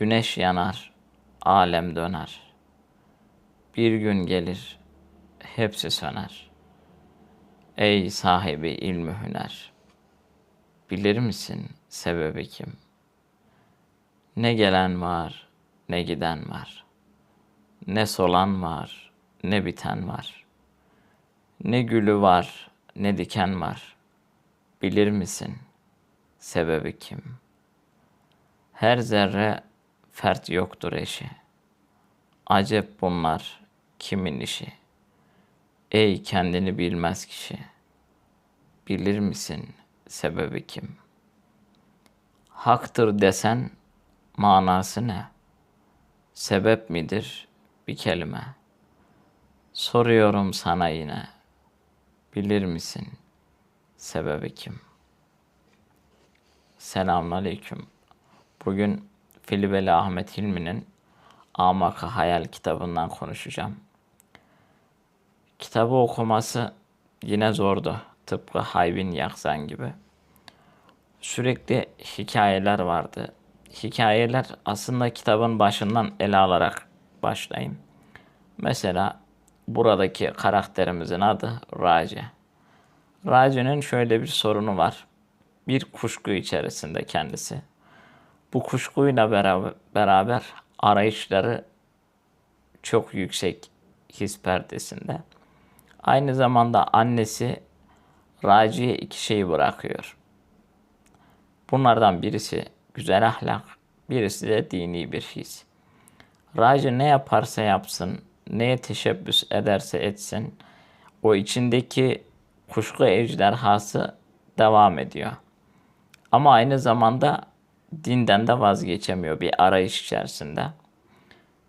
Güneş yanar, alem döner. Bir gün gelir, hepsi söner. Ey sahibi ilmi hüner, bilir misin sebebi kim? Ne gelen var, ne giden var. Ne solan var, ne biten var. Ne gülü var, ne diken var. Bilir misin sebebi kim? Her zerre fert yoktur eşi. Acep bunlar kimin işi? Ey kendini bilmez kişi. Bilir misin sebebi kim? Haktır desen manası ne? Sebep midir bir kelime? Soruyorum sana yine. Bilir misin sebebi kim? Selamünaleyküm. Bugün Filibeli Ahmet Hilmi'nin Amaka Hayal kitabından konuşacağım. Kitabı okuması yine zordu. Tıpkı Haybin Yakzan gibi. Sürekli hikayeler vardı. Hikayeler aslında kitabın başından ele alarak başlayayım. Mesela buradaki karakterimizin adı Raci. Raci'nin şöyle bir sorunu var. Bir kuşku içerisinde kendisi. Bu kuşkuyla beraber, beraber arayışları çok yüksek his perdesinde. Aynı zamanda annesi Raci'ye iki şeyi bırakıyor. Bunlardan birisi güzel ahlak, birisi de dini bir his. Raci ne yaparsa yapsın, neye teşebbüs ederse etsin, o içindeki kuşku ejderhası devam ediyor. Ama aynı zamanda dinden de vazgeçemiyor bir arayış içerisinde.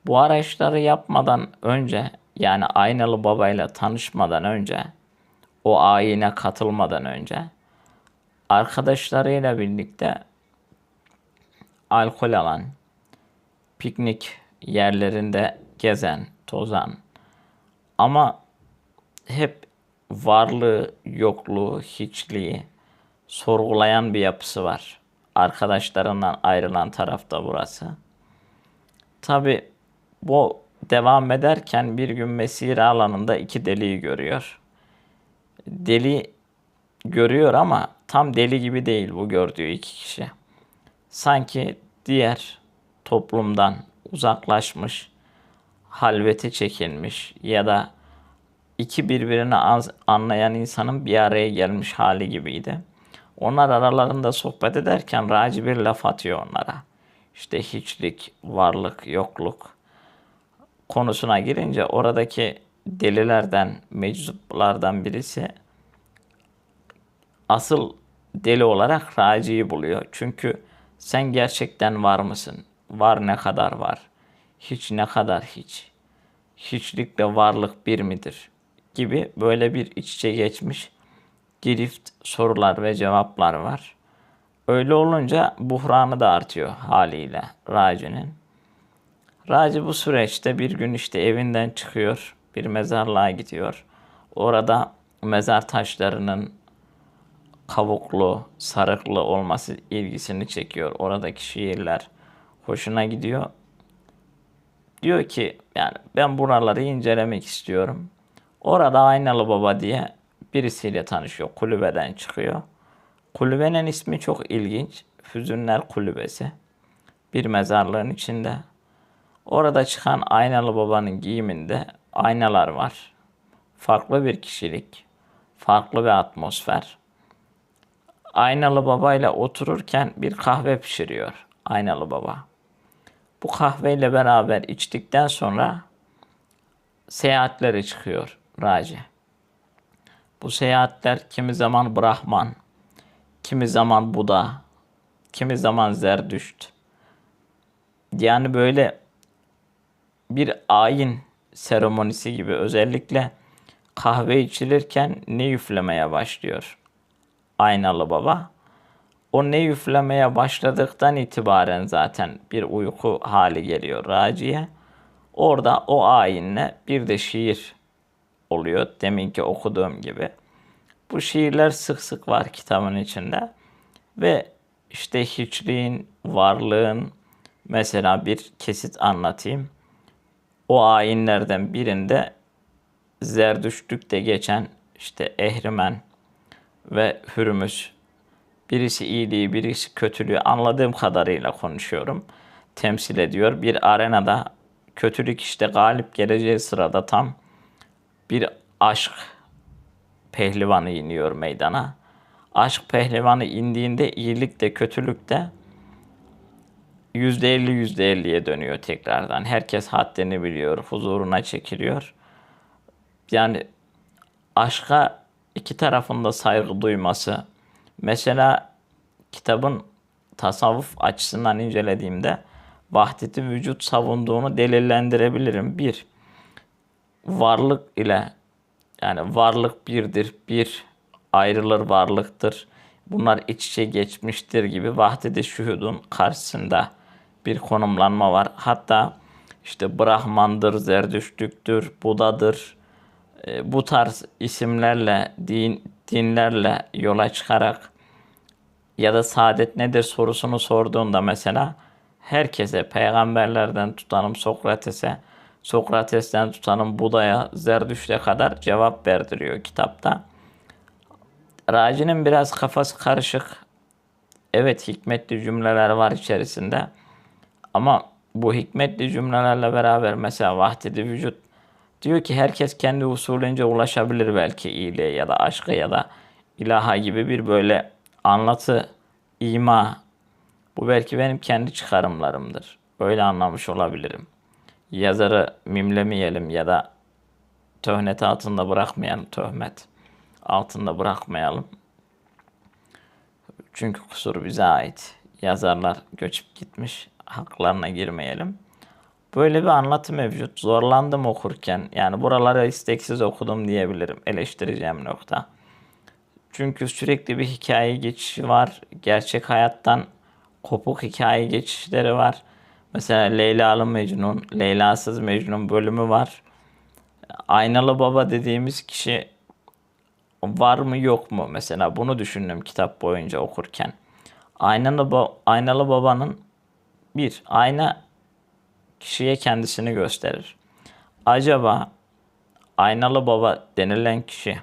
Bu arayışları yapmadan önce yani aynalı babayla tanışmadan önce o ayine katılmadan önce arkadaşlarıyla birlikte alkol alan, piknik yerlerinde gezen, tozan ama hep varlığı, yokluğu, hiçliği sorgulayan bir yapısı var. Arkadaşlarından ayrılan tarafta burası. Tabi bu devam ederken bir gün mesire alanında iki deliği görüyor. Deli görüyor ama tam deli gibi değil bu gördüğü iki kişi. Sanki diğer toplumdan uzaklaşmış, halvete çekilmiş ya da iki birbirini anlayan insanın bir araya gelmiş hali gibiydi. Onlar aralarında sohbet ederken Raci bir laf atıyor onlara. İşte hiçlik, varlık, yokluk konusuna girince oradaki delilerden, meczuplardan birisi asıl deli olarak Raci'yi buluyor. Çünkü sen gerçekten var mısın? Var ne kadar var? Hiç ne kadar hiç? Hiçlikle varlık bir midir? Gibi böyle bir iç içe geçmiş girift sorular ve cevaplar var. Öyle olunca buhranı da artıyor haliyle Raci'nin. Raci bu süreçte bir gün işte evinden çıkıyor, bir mezarlığa gidiyor. Orada mezar taşlarının kavuklu, sarıklı olması ilgisini çekiyor. Oradaki şiirler hoşuna gidiyor. Diyor ki yani ben buraları incelemek istiyorum. Orada Aynalı Baba diye birisiyle tanışıyor. Kulübeden çıkıyor. Kulübenin ismi çok ilginç. Füzünler Kulübesi. Bir mezarlığın içinde. Orada çıkan Aynalı Baba'nın giyiminde aynalar var. Farklı bir kişilik, farklı bir atmosfer. Aynalı Baba ile otururken bir kahve pişiriyor Aynalı Baba. Bu kahveyle beraber içtikten sonra seyahatlere çıkıyor Raci. Bu seyahatler kimi zaman Brahman, kimi zaman Buda, kimi zaman Zerdüşt. Yani böyle bir ayin seremonisi gibi özellikle kahve içilirken ne üflemeye başlıyor aynalı baba. O ne üflemeye başladıktan itibaren zaten bir uyku hali geliyor Raci'ye. Orada o ayinle bir de şiir oluyor. Deminki okuduğum gibi. Bu şiirler sık sık var kitabın içinde. Ve işte hiçliğin, varlığın, Mesela bir kesit anlatayım. O ayinlerden birinde Zerdüştlük'te geçen işte Ehrimen ve Hürmüz birisi iyiliği birisi kötülüğü anladığım kadarıyla konuşuyorum. Temsil ediyor. Bir arenada kötülük işte galip geleceği sırada tam bir aşk pehlivanı iniyor meydana. Aşk pehlivanı indiğinde iyilik de kötülük de yüzde elli yüzde elliye dönüyor tekrardan. Herkes haddini biliyor, huzuruna çekiliyor. Yani aşka iki tarafında saygı duyması. Mesela kitabın tasavvuf açısından incelediğimde vahdeti vücut savunduğunu delillendirebilirim. Bir, varlık ile yani varlık birdir, bir ayrılır varlıktır. Bunlar iç içe geçmiştir gibi vahdeti şuhudun karşısında bir konumlanma var. Hatta işte Brahmandır, Zerdüştlüktür, Buda'dır. E, bu tarz isimlerle, din, dinlerle yola çıkarak ya da saadet nedir sorusunu sorduğunda mesela herkese peygamberlerden tutanım Sokrates'e, Sokrates'ten tutanım Buda'ya, Zerdüşt'e kadar cevap verdiriyor kitapta. Raci'nin biraz kafası karışık. Evet hikmetli cümleler var içerisinde. Ama bu hikmetli cümlelerle beraber mesela vahdedi vücut diyor ki herkes kendi usulünce ulaşabilir belki iyiliğe ya da aşka ya da ilaha gibi bir böyle anlatı, ima. Bu belki benim kendi çıkarımlarımdır. Öyle anlamış olabilirim. Yazarı mimlemeyelim ya da töhnet altında bırakmayalım töhmet altında bırakmayalım. Çünkü kusur bize ait. Yazarlar göçüp gitmiş. Haklarına girmeyelim. Böyle bir anlatı mevcut. Zorlandım okurken. Yani buraları isteksiz okudum diyebilirim. Eleştireceğim nokta. Çünkü sürekli bir hikaye geçişi var. Gerçek hayattan kopuk hikaye geçişleri var. Mesela Leyla'lı Mecnun, Leyla'sız Mecnun bölümü var. Aynalı Baba dediğimiz kişi var mı yok mu? Mesela bunu düşündüm kitap boyunca okurken. Aynalı, ba- aynalı babanın bir, ayna kişiye kendisini gösterir. Acaba aynalı baba denilen kişi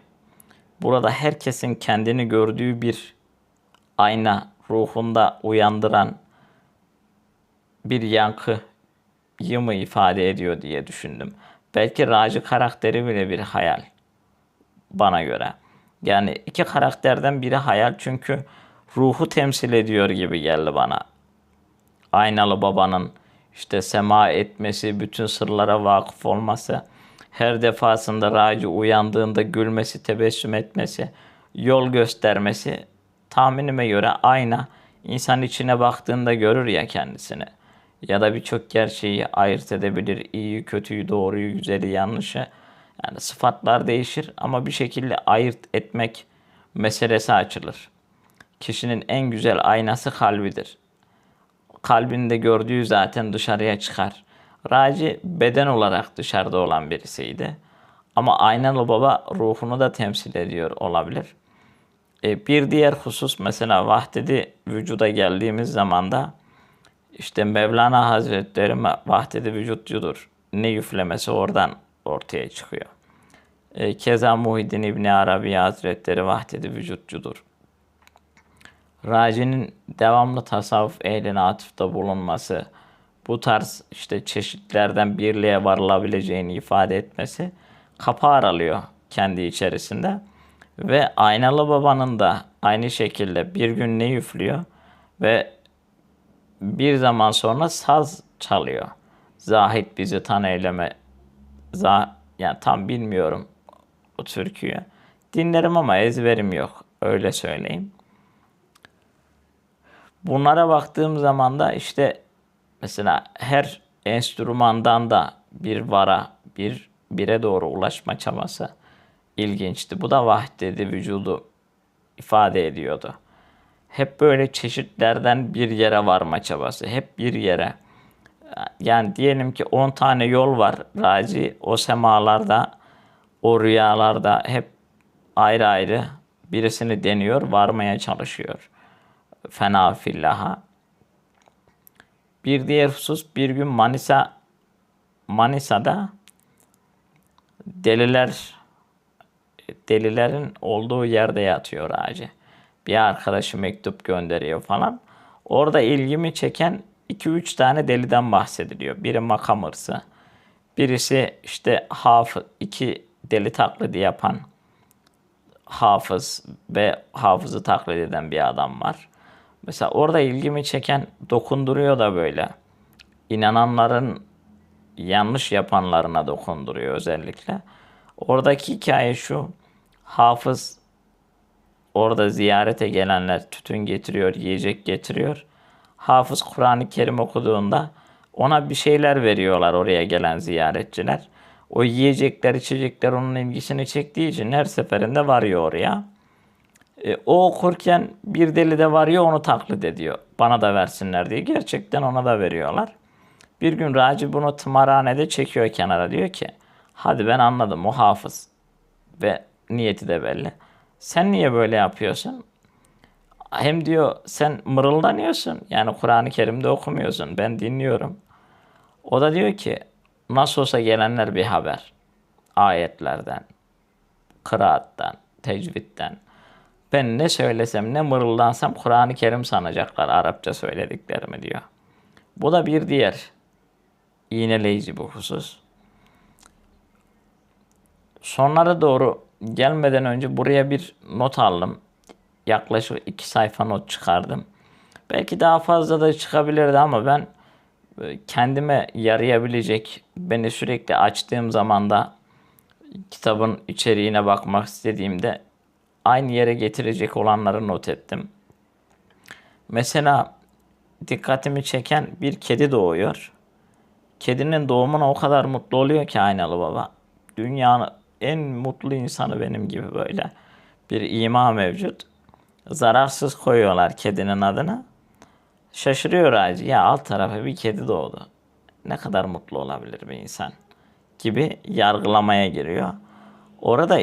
burada herkesin kendini gördüğü bir ayna ruhunda uyandıran bir yankı mı ifade ediyor diye düşündüm. Belki Raci karakteri bile bir hayal bana göre. Yani iki karakterden biri hayal çünkü ruhu temsil ediyor gibi geldi bana. Aynalı babanın işte sema etmesi, bütün sırlara vakıf olması, her defasında Raci uyandığında gülmesi, tebessüm etmesi, yol göstermesi tahminime göre ayna insan içine baktığında görür ya kendisini. Ya da birçok gerçeği ayırt edebilir. İyiyi, kötüyü, doğruyu, güzeli, yanlışı. Yani sıfatlar değişir ama bir şekilde ayırt etmek meselesi açılır. Kişinin en güzel aynası kalbidir. Kalbinde gördüğü zaten dışarıya çıkar. Raci beden olarak dışarıda olan birisiydi. Ama aynalı baba ruhunu da temsil ediyor olabilir. E, bir diğer husus mesela vahdedi vücuda geldiğimiz zaman da işte Mevlana Hazretleri vahdedi vücutçudur. Ne yüflemesi oradan ortaya çıkıyor. E, Keza Muhyiddin İbni Arabi Hazretleri vahdedi vücutçudur. Raci'nin devamlı tasavvuf ehline atıfta bulunması, bu tarz işte çeşitlerden birliğe varılabileceğini ifade etmesi kapı aralıyor kendi içerisinde. Ve Aynalı Baba'nın da aynı şekilde bir gün ne üflüyor ve bir zaman sonra saz çalıyor. Zahit bizi tan eyleme. Zah yani tam bilmiyorum o türküyü. Dinlerim ama ezberim yok. Öyle söyleyeyim. Bunlara baktığım zaman da işte mesela her enstrümandan da bir vara, bir bire doğru ulaşma çabası ilginçti. Bu da vahdedi vücudu ifade ediyordu. Hep böyle çeşitlerden bir yere varma çabası. Hep bir yere. Yani diyelim ki 10 tane yol var. Raci o semalarda, o rüyalarda hep ayrı ayrı birisini deniyor, varmaya çalışıyor. Fena fillaha. Bir diğer husus bir gün Manisa Manisa'da deliler delilerin olduğu yerde yatıyor ağacı. Bir arkadaşı mektup gönderiyor falan. Orada ilgimi çeken 2-3 tane deliden bahsediliyor. Biri makam hırsı. Birisi işte hafız, iki deli taklidi yapan hafız ve hafızı taklit eden bir adam var. Mesela orada ilgimi çeken dokunduruyor da böyle. İnananların yanlış yapanlarına dokunduruyor özellikle. Oradaki hikaye şu. Hafız orada ziyarete gelenler tütün getiriyor, yiyecek getiriyor. Hafız Kur'an-ı Kerim okuduğunda ona bir şeyler veriyorlar oraya gelen ziyaretçiler. O yiyecekler, içecekler onun ilgisini çektiği için her seferinde varıyor oraya. E, o okurken bir deli de varıyor onu taklit ediyor. Bana da versinler diye. Gerçekten ona da veriyorlar. Bir gün Raci bunu tımarhanede çekiyor kenara diyor ki hadi ben anladım o hafız ve niyeti de belli. Sen niye böyle yapıyorsun? Hem diyor sen mırıldanıyorsun. Yani Kur'an-ı Kerim'de okumuyorsun. Ben dinliyorum. O da diyor ki nasıl olsa gelenler bir haber. Ayetlerden, kıraattan, tecvitten. Ben ne söylesem ne mırıldansam Kur'an-ı Kerim sanacaklar Arapça söylediklerimi diyor. Bu da bir diğer iğneleyici bir husus. Sonlara doğru gelmeden önce buraya bir not aldım. Yaklaşık iki sayfa not çıkardım. Belki daha fazla da çıkabilirdi ama ben e, kendime yarayabilecek, beni sürekli açtığım zamanda kitabın içeriğine bakmak istediğimde aynı yere getirecek olanları not ettim. Mesela dikkatimi çeken bir kedi doğuyor. Kedinin doğumuna o kadar mutlu oluyor ki aynalı baba. Dünyanın en mutlu insanı benim gibi böyle. Bir ima mevcut. Zararsız koyuyorlar kedinin adını. Şaşırıyor ağacı. Ya alt tarafa bir kedi doğdu. Ne kadar mutlu olabilir bir insan gibi yargılamaya giriyor. Orada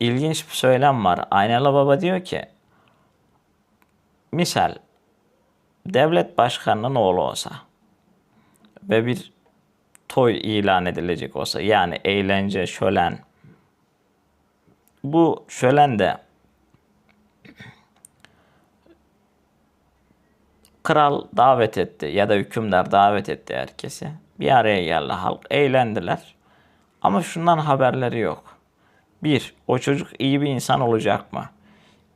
ilginç bir söylem var. Aynalı Baba diyor ki misal devlet başkanının oğlu olsa ve bir toy ilan edilecek olsa yani eğlence, şölen bu şölen de kral davet etti ya da hükümdar davet etti herkesi. Bir araya geldi halk, eğlendiler. Ama şundan haberleri yok. Bir, o çocuk iyi bir insan olacak mı?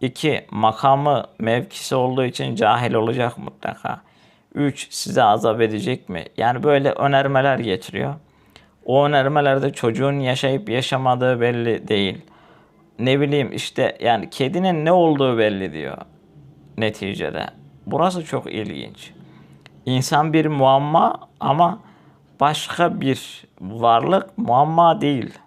İki, makamı, mevkisi olduğu için cahil olacak mutlaka. Üç, size azap edecek mi? Yani böyle önermeler getiriyor. O önermelerde çocuğun yaşayıp yaşamadığı belli değil. Ne bileyim işte yani kedinin ne olduğu belli diyor neticede. Burası çok ilginç. İnsan bir muamma ama başka bir varlık muamma değil.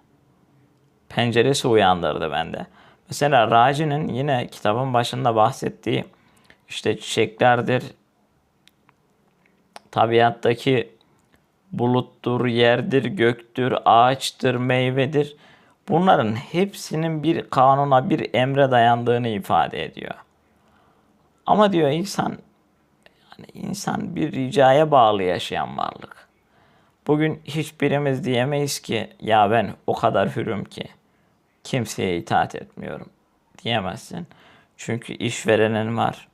Penceresi uyandırdı bende. Mesela Raci'nin yine kitabın başında bahsettiği işte çiçeklerdir, tabiattaki buluttur, yerdir, göktür, ağaçtır, meyvedir. Bunların hepsinin bir kanuna, bir emre dayandığını ifade ediyor. Ama diyor insan yani insan bir ricaya bağlı yaşayan varlık. Bugün hiçbirimiz diyemeyiz ki ya ben o kadar hürüm ki kimseye itaat etmiyorum diyemezsin. Çünkü işverenin var.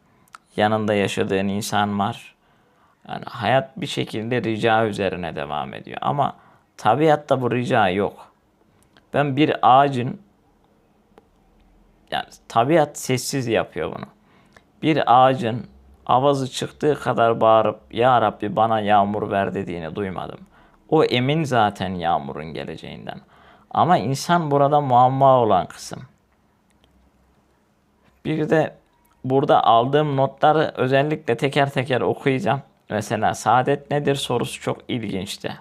Yanında yaşadığın insan var. Yani hayat bir şekilde rica üzerine devam ediyor. Ama tabiatta bu rica yok. Ben bir ağacın yani tabiat sessiz yapıyor bunu. Bir ağacın avazı çıktığı kadar bağırıp Ya Rabbi bana yağmur ver dediğini duymadım. O emin zaten yağmurun geleceğinden. Ama insan burada muamma olan kısım. Bir de burada aldığım notları özellikle teker teker okuyacağım. Mesela saadet nedir sorusu çok ilginçti.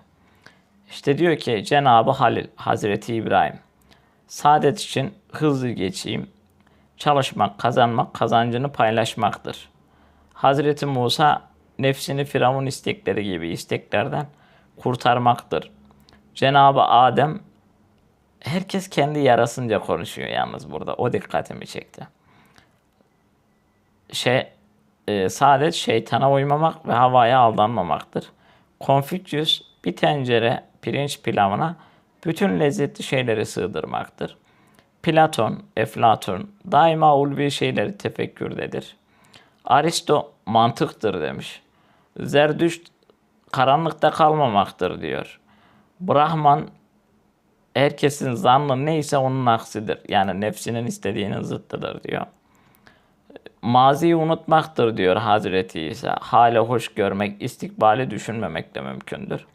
İşte diyor ki Cenabı Halil, Hazreti İbrahim. Saadet için hızlı geçeyim. Çalışmak, kazanmak, kazancını paylaşmaktır. Hazreti Musa nefsini Firavun istekleri gibi isteklerden kurtarmaktır. Cenabı Adem herkes kendi yarasınca konuşuyor yalnız burada. O dikkatimi çekti. Şey e, saadet şeytana uymamak ve havaya aldanmamaktır. Konfüçyüs bir tencere pirinç pilavına bütün lezzetli şeyleri sığdırmaktır. Platon, Eflatun daima ulvi şeyleri tefekkürdedir. Aristo mantıktır demiş. Zerdüşt karanlıkta kalmamaktır diyor. Brahman herkesin zannı neyse onun aksidir. Yani nefsinin istediğinin zıttıdır diyor. Maziyi unutmaktır diyor Hazreti İsa. Hale hoş görmek, istikbali düşünmemek de mümkündür.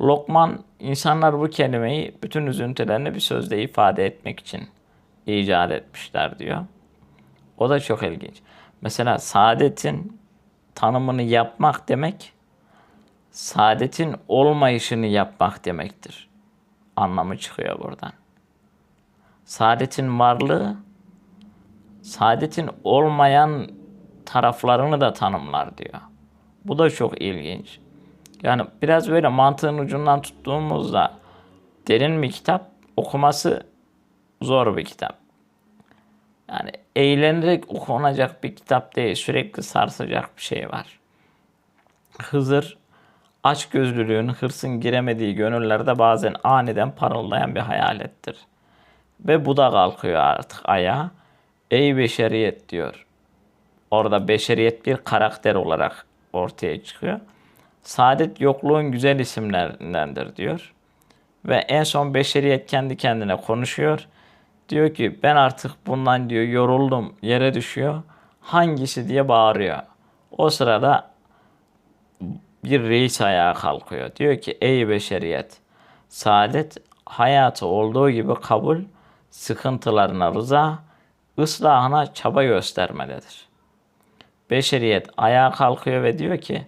Lokman, insanlar bu kelimeyi bütün üzüntülerini bir sözde ifade etmek için icat etmişler diyor. O da çok ilginç. Mesela saadetin tanımını yapmak demek, saadetin olmayışını yapmak demektir. Anlamı çıkıyor buradan. Saadetin varlığı, saadetin olmayan taraflarını da tanımlar diyor. Bu da çok ilginç. Yani biraz böyle mantığın ucundan tuttuğumuzda derin bir kitap okuması zor bir kitap. Yani eğlenerek okunacak bir kitap değil. Sürekli sarsacak bir şey var. Hızır aç gözlülüğün, hırsın giremediği gönüllerde bazen aniden parıldayan bir hayalettir. Ve bu da kalkıyor artık ayağa. Ey beşeriyet diyor. Orada beşeriyet bir karakter olarak ortaya çıkıyor. Saadet yokluğun güzel isimlerindendir diyor. Ve en son beşeriyet kendi kendine konuşuyor. Diyor ki ben artık bundan diyor yoruldum yere düşüyor. Hangisi diye bağırıyor. O sırada bir reis ayağa kalkıyor. Diyor ki ey beşeriyet saadet hayatı olduğu gibi kabul, sıkıntılarına rıza, ıslahına çaba göstermelidir. Beşeriyet ayağa kalkıyor ve diyor ki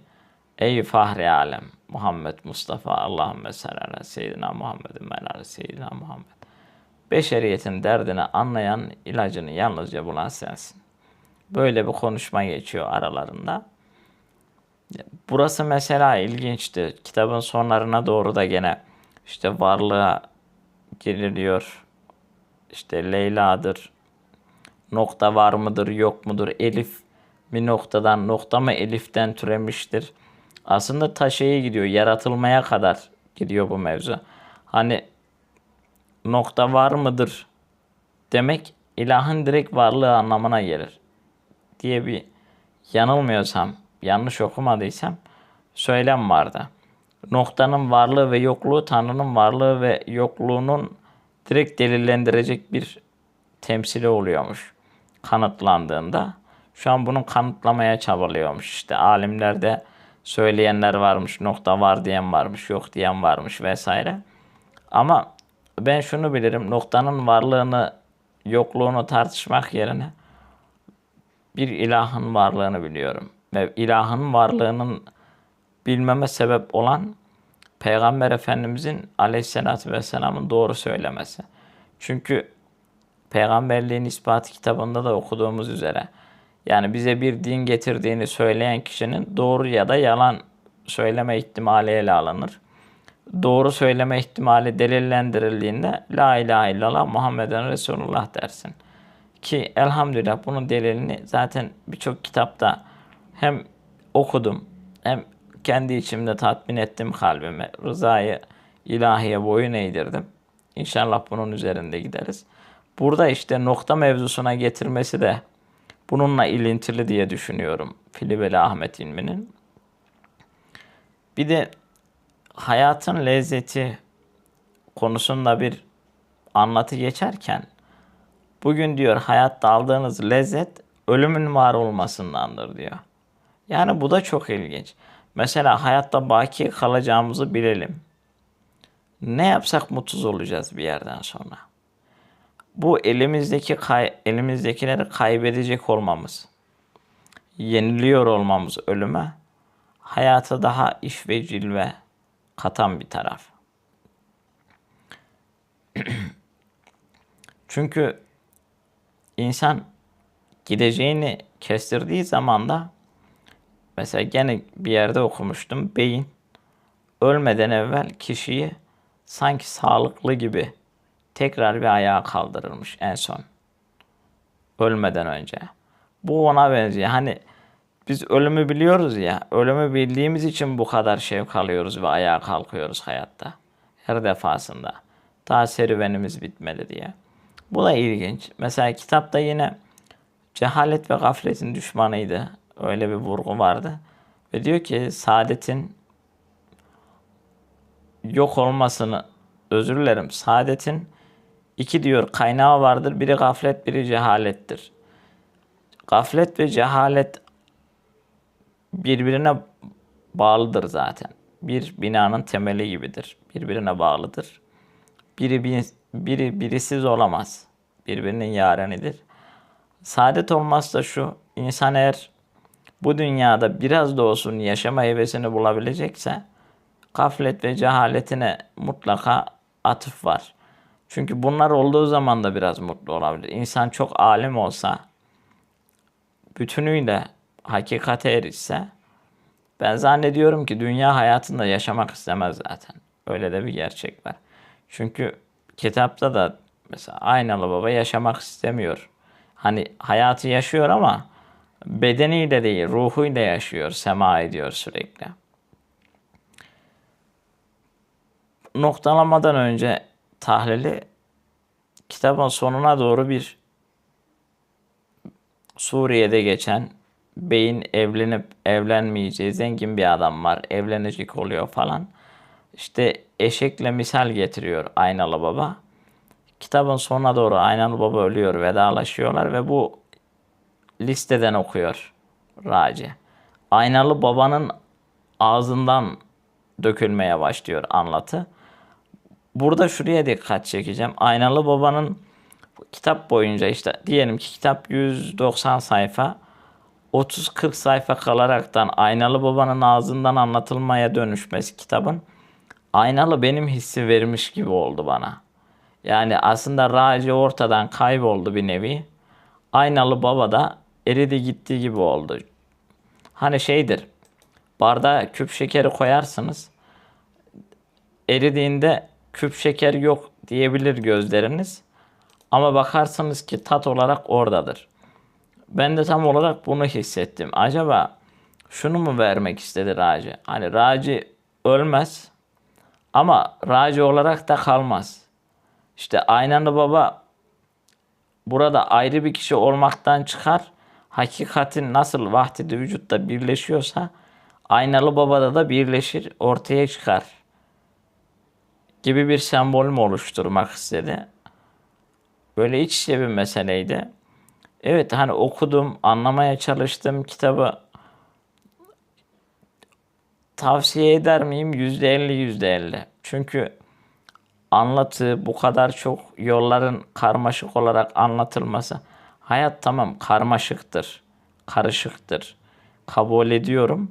ey fahri alem Muhammed Mustafa Allahümme salli ala seyyidina Muhammedin ve ala seyyidina Muhammed. Beşeriyetin derdini anlayan ilacını yalnızca bulan sensin. Böyle bir konuşma geçiyor aralarında. Burası mesela ilginçti. Kitabın sonlarına doğru da gene işte varlığa giriliyor. İşte Leyla'dır. Nokta var mıdır, yok mudur? Elif mi noktadan, nokta mı eliften türemiştir? Aslında ta şeye gidiyor, yaratılmaya kadar gidiyor bu mevzu. Hani nokta var mıdır demek ilahın direkt varlığı anlamına gelir diye bir yanılmıyorsam, yanlış okumadıysam söylem vardı. Noktanın varlığı ve yokluğu Tanrı'nın varlığı ve yokluğunun direkt delillendirecek bir temsili oluyormuş kanıtlandığında. Şu an bunu kanıtlamaya çabalıyormuş. İşte alimlerde söyleyenler varmış, nokta var diyen varmış, yok diyen varmış vesaire. Ama ben şunu bilirim, noktanın varlığını, yokluğunu tartışmak yerine bir ilahın varlığını biliyorum. Ve ilahın varlığının bilmeme sebep olan Peygamber Efendimizin aleyhissalatü vesselamın doğru söylemesi. Çünkü peygamberliğin ispatı kitabında da okuduğumuz üzere yani bize bir din getirdiğini söyleyen kişinin doğru ya da yalan söyleme ihtimali ele alınır. Doğru söyleme ihtimali delillendirildiğinde La ilahe illallah Muhammeden Resulullah dersin. Ki elhamdülillah bunun delilini zaten birçok kitapta hem okudum hem kendi içimde tatmin ettim kalbime. Rızayı ilahiye boyun eğdirdim. İnşallah bunun üzerinde gideriz. Burada işte nokta mevzusuna getirmesi de bununla ilintili diye düşünüyorum Filibeli Ahmet İlmi'nin. Bir de hayatın lezzeti konusunda bir anlatı geçerken bugün diyor hayatta aldığınız lezzet ölümün var olmasındandır diyor. Yani bu da çok ilginç. Mesela hayatta baki kalacağımızı bilelim. Ne yapsak mutsuz olacağız bir yerden sonra. Bu elimizdeki kay, elimizdekileri kaybedecek olmamız, yeniliyor olmamız ölüme, hayata daha iş ve cilve katan bir taraf. Çünkü insan gideceğini kestirdiği zaman da mesela gene bir yerde okumuştum. Beyin ölmeden evvel kişiyi sanki sağlıklı gibi tekrar bir ayağa kaldırılmış en son. Ölmeden önce. Bu ona benziyor. Hani biz ölümü biliyoruz ya. Ölümü bildiğimiz için bu kadar şevk alıyoruz ve ayağa kalkıyoruz hayatta. Her defasında. Daha serüvenimiz bitmedi diye. Bu da ilginç. Mesela kitapta yine cehalet ve gafletin düşmanıydı. Öyle bir vurgu vardı. Ve diyor ki saadetin yok olmasını özür dilerim. Saadetin iki diyor kaynağı vardır. Biri gaflet, biri cehalettir. Gaflet ve cehalet birbirine bağlıdır zaten. Bir binanın temeli gibidir. Birbirine bağlıdır. Biri, bir- biri birisiz olamaz. Birbirinin yarenidir. Saadet olmazsa şu, insan eğer bu dünyada biraz da olsun yaşama hevesini bulabilecekse gaflet ve cehaletine mutlaka atıf var. Çünkü bunlar olduğu zaman da biraz mutlu olabilir. İnsan çok alim olsa, bütünüyle hakikate erişse, ben zannediyorum ki dünya hayatında yaşamak istemez zaten. Öyle de bir gerçek var. Çünkü kitapta da mesela Aynalı Baba yaşamak istemiyor. Hani hayatı yaşıyor ama bedeniyle değil, ruhuyla yaşıyor, sema ediyor sürekli. Noktalamadan önce tahlili kitabın sonuna doğru bir Suriye'de geçen beyin evlenip evlenmeyeceği zengin bir adam var. Evlenecek oluyor falan. İşte eşekle misal getiriyor Aynalı Baba. Kitabın sonuna doğru Aynalı Baba ölüyor, vedalaşıyorlar ve bu listeden okuyor Raci. Aynalı Baba'nın ağzından dökülmeye başlıyor anlatı. Burada şuraya dikkat çekeceğim. Aynalı Baba'nın kitap boyunca işte diyelim ki kitap 190 sayfa 30-40 sayfa kalaraktan Aynalı Baba'nın ağzından anlatılmaya dönüşmesi kitabın Aynalı benim hissi vermiş gibi oldu bana. Yani aslında Raci ortadan kayboldu bir nevi. Aynalı Baba da eridi gitti gibi oldu. Hani şeydir. Bardağa küp şekeri koyarsınız. Eridiğinde küp şeker yok diyebilir gözleriniz. Ama bakarsınız ki tat olarak oradadır. Ben de tam olarak bunu hissettim. Acaba şunu mu vermek istedi Raci? Hani Raci ölmez ama Raci olarak da kalmaz. İşte Aynalı Baba burada ayrı bir kişi olmaktan çıkar. Hakikatin nasıl vahdedi vücutta birleşiyorsa Aynalı Baba'da da birleşir, ortaya çıkar. Gibi bir sembol mü oluşturmak istedi? Böyle iç içe bir meseleydi. Evet hani okudum, anlamaya çalıştım kitabı. Tavsiye eder miyim? Yüzde elli, yüzde elli. Çünkü anlatı bu kadar çok yolların karmaşık olarak anlatılması. Hayat tamam karmaşıktır, karışıktır. Kabul ediyorum.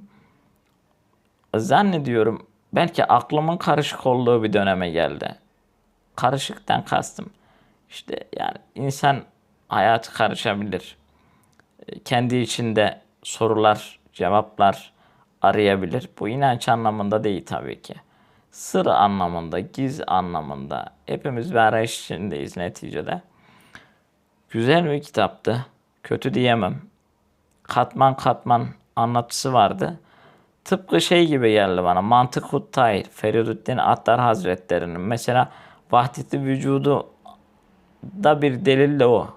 Zannediyorum belki aklımın karışık olduğu bir döneme geldi. Karışıktan kastım. İşte yani insan hayatı karışabilir. E, Kendi içinde sorular, cevaplar arayabilir. Bu inanç anlamında değil tabii ki. Sır anlamında, giz anlamında hepimiz bir arayış içindeyiz neticede. Güzel bir kitaptı. Kötü diyemem. Katman katman anlatısı vardı. Tıpkı şey gibi geldi bana. Mantık-ı Tahir, Feridüddin Attar Hazretleri'nin. Mesela vahdeti vücudu da bir delil de o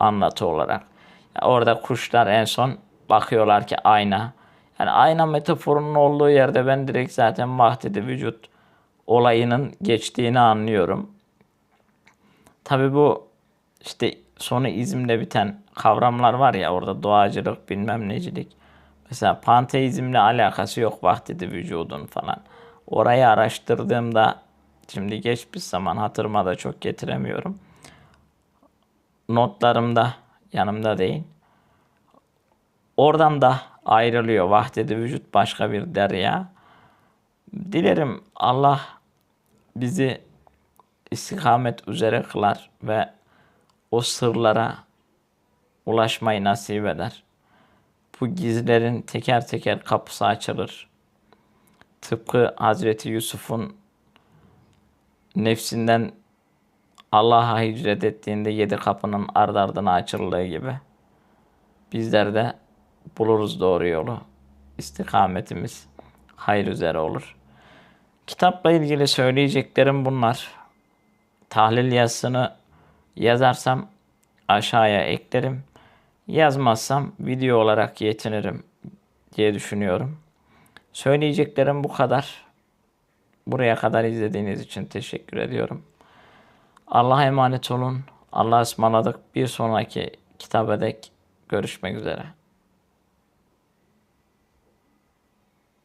anlatı olarak. Ya orada kuşlar en son bakıyorlar ki ayna. Yani ayna metaforunun olduğu yerde ben direkt zaten vahdeti vücut olayının geçtiğini anlıyorum. Tabi bu işte sonu izimle biten kavramlar var ya orada doğacılık bilmem necilik. Mesela panteizmle alakası yok vahdeti vücudun falan. Orayı araştırdığımda şimdi geç bir zaman hatırıma da çok getiremiyorum. Notlarımda yanımda değil. Oradan da ayrılıyor. Vahdeti vücut başka bir derya. Dilerim Allah bizi istikamet üzere kılar ve o sırlara ulaşmayı nasip eder. Bu gizlerin teker teker kapısı açılır. Tıpkı Hazreti Yusuf'un nefsinden Allah'a hicret ettiğinde yedi kapının ard ardına açıldığı gibi bizler de buluruz doğru yolu. İstikametimiz hayır üzere olur. Kitapla ilgili söyleyeceklerim bunlar. Tahlil yazısını yazarsam aşağıya eklerim. Yazmazsam video olarak yetinirim diye düşünüyorum. Söyleyeceklerim bu kadar. Buraya kadar izlediğiniz için teşekkür ediyorum. Allah'a emanet olun. Allah'a ısmarladık. Bir sonraki kitaba görüşmek üzere.